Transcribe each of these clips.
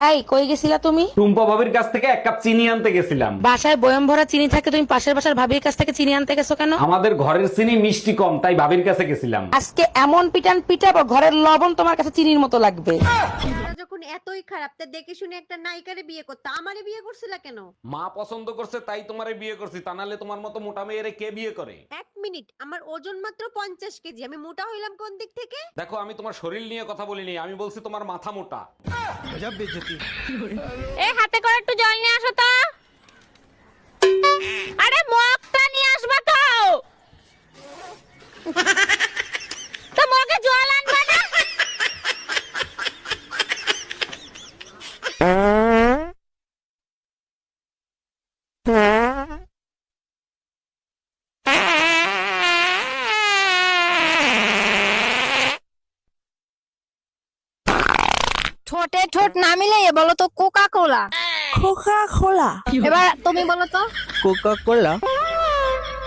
এই কই গেছিলা তুমি? টুম্পা ভাবির কাছ থেকে এক কাপ চিনি আনতে গেছিলাম। বাসায় বয়ম ভরা চিনি থাকে তুমি পাশের বাসার ভাবির কাছ থেকে চিনি আনতে গেছো কেন? আমাদের ঘরের চিনি মিষ্টি কম তাই ভাবির কাছে গেছিলাম। আজকে এমন পিটান পিটাবো ঘরের লবণ তোমার কাছে চিনির মতো লাগবে। যখন এতই খারাপ তা দেখে শুনে একটা নায়িকারে বিয়ে করতে আমারে বিয়ে করছিলা কেন? মা পছন্দ করছে তাই তোমারে বিয়ে করছি তা নাহলে তোমার মতো মোটা মেয়েরে কে বিয়ে করে? এক মিনিট আমার ওজন মাত্র পঞ্চাশ কেজি আমি মোটা হইলাম কোন দিক থেকে? দেখো আমি তোমার শরীর নিয়ে কথা বলিনি আমি বলছি তোমার মাথা মোটা। এই হাতে করে একটু জল নিয়ে আসো তো আরে মগটা নিয়ে আসবা তো তো মগে জল আনবা না ঠোঁটে ঠোঁট না মিলে বলো তো কোকা কোলা কোকা কোলা এবার তুমি বলো তো। কোকা কোলা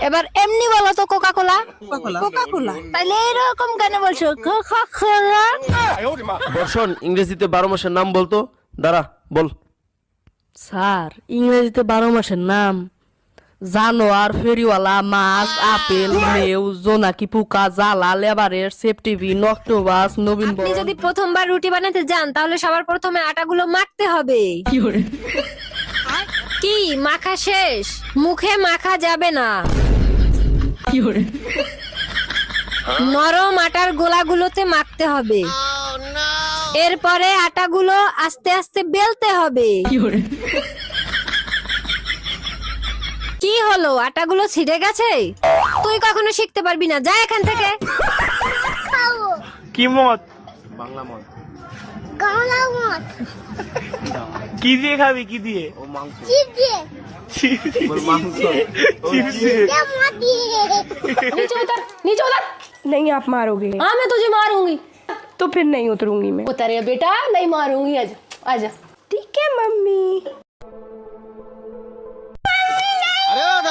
এবার এমনি বলো তো কোকা কোলা কোকা কোলা তাইলে এরকম কেন বলছো? কোকা কোলা বর্ষণ ইংরেজিতে বারো মাসের নাম বলতো? দাঁড়া বল। স্যার ইংরেজিতে বারো মাসের নাম। জানোয়ার ফেরিওয়ালা মাছ আপেল মেউ জোনাকি পোকা জ্বালা লেবারের সেপটিভি নক্টোবাস নবীন আপনি যদি প্রথমবার রুটি বানাতে যান তাহলে সবার প্রথমে আটাগুলো মাখতে হবে। কি মাখা শেষ। মুখে মাখা যাবে না। নরম আটার গোলাগুলোতে মাখতে হবে। এরপরে আটাগুলো আস্তে আস্তে বেলতে হবে। কি হলো আটাগুলো ছিঁড়ে গেছে তুই কখনো শিখতে পারবি না যা এখান থেকে কি মত বাংলা মত কি দিয়ে খাবি কি দিয়ে ও মাংস চিপস বল মাংস চিপস দিয়ে नीचे उतर नीचे उतर नहीं आप मारोगे हाँ मैं तुझे मारूंगी तो फिर नहीं उतरूंगी मैं उतर गया बेटा नहीं मारूंगी आजा आजा ठीक है मम्मी